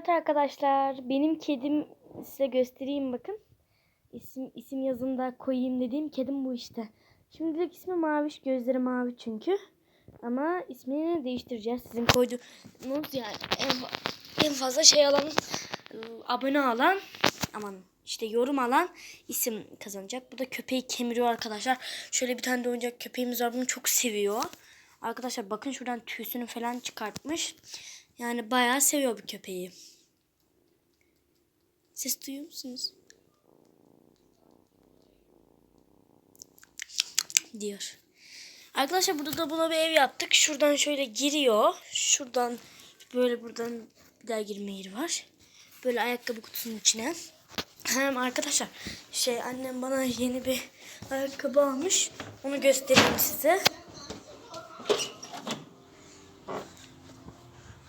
Evet arkadaşlar benim kedim size göstereyim bakın. İsim, isim yazında koyayım dediğim kedim bu işte. Şimdilik ismi Maviş gözleri mavi çünkü. Ama ismini değiştireceğiz. Sizin koyduğunuz yani en, en fazla şey alan ıı, abone alan aman işte yorum alan isim kazanacak. Bu da köpeği kemiriyor arkadaşlar. Şöyle bir tane de oyuncak köpeğimiz var. Bunu çok seviyor. Arkadaşlar bakın şuradan tüysünü falan çıkartmış. Yani bayağı seviyor bu köpeği. Ses duyuyor musunuz? Diyor. Arkadaşlar burada da buna bir ev yaptık. Şuradan şöyle giriyor. Şuradan böyle buradan bir daha girme yeri var. Böyle ayakkabı kutusunun içine. Hem arkadaşlar şey annem bana yeni bir ayakkabı almış. Onu göstereyim size.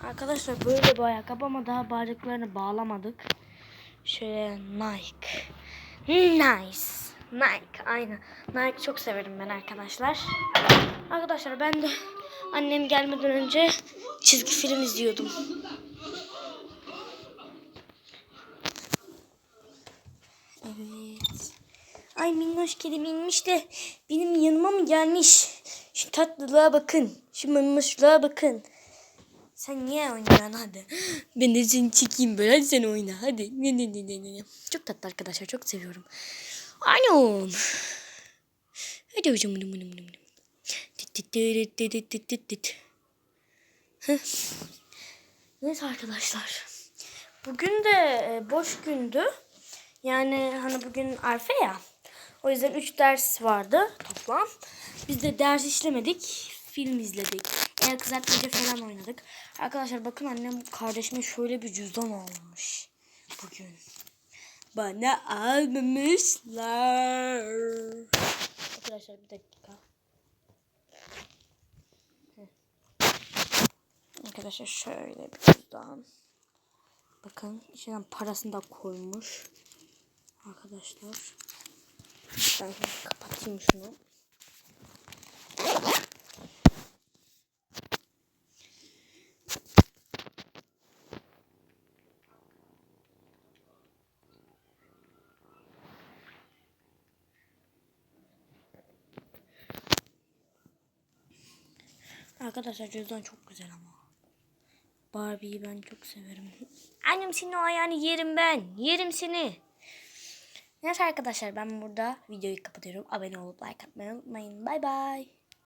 Arkadaşlar böyle bir ayakkabı ama daha bacaklarını bağlamadık. Şöyle Nike. Nice. Nike aynı. Nike çok severim ben arkadaşlar. Arkadaşlar ben de annem gelmeden önce çizgi film izliyordum. Evet. Ay minnoş kedim inmiş de benim yanıma mı gelmiş? Şu tatlılığa bakın. Şu minnoşluğa bakın. Sen niye oynuyorsun hadi. Ben de seni çekeyim böyle. Hadi sen oyna hadi. Ne ne ne ne ne. Çok tatlı arkadaşlar. Çok seviyorum. Anam. Hadi hocam. Tit. Heh. Neyse arkadaşlar. Bugün de e, boş gündü. Yani hani bugün arfe ya. O yüzden 3 ders vardı toplam. Biz de ders işlemedik. Film izledik. El kızartmaca falan oynadık. Arkadaşlar bakın annem kardeşime şöyle bir cüzdan almış. Bugün. Bana almamışlar. Arkadaşlar bir dakika. Arkadaşlar şöyle bir cüzdan. Bakın içinden parasını da koymuş. Arkadaşlar. Ben kapatayım şunu. Arkadaşlar cüzdan çok güzel ama. Barbie'yi ben çok severim. Annem senin o ayağını yerim ben. Yerim seni. Neyse arkadaşlar ben burada videoyu kapatıyorum. Abone olup like atmayı unutmayın. Bay bay.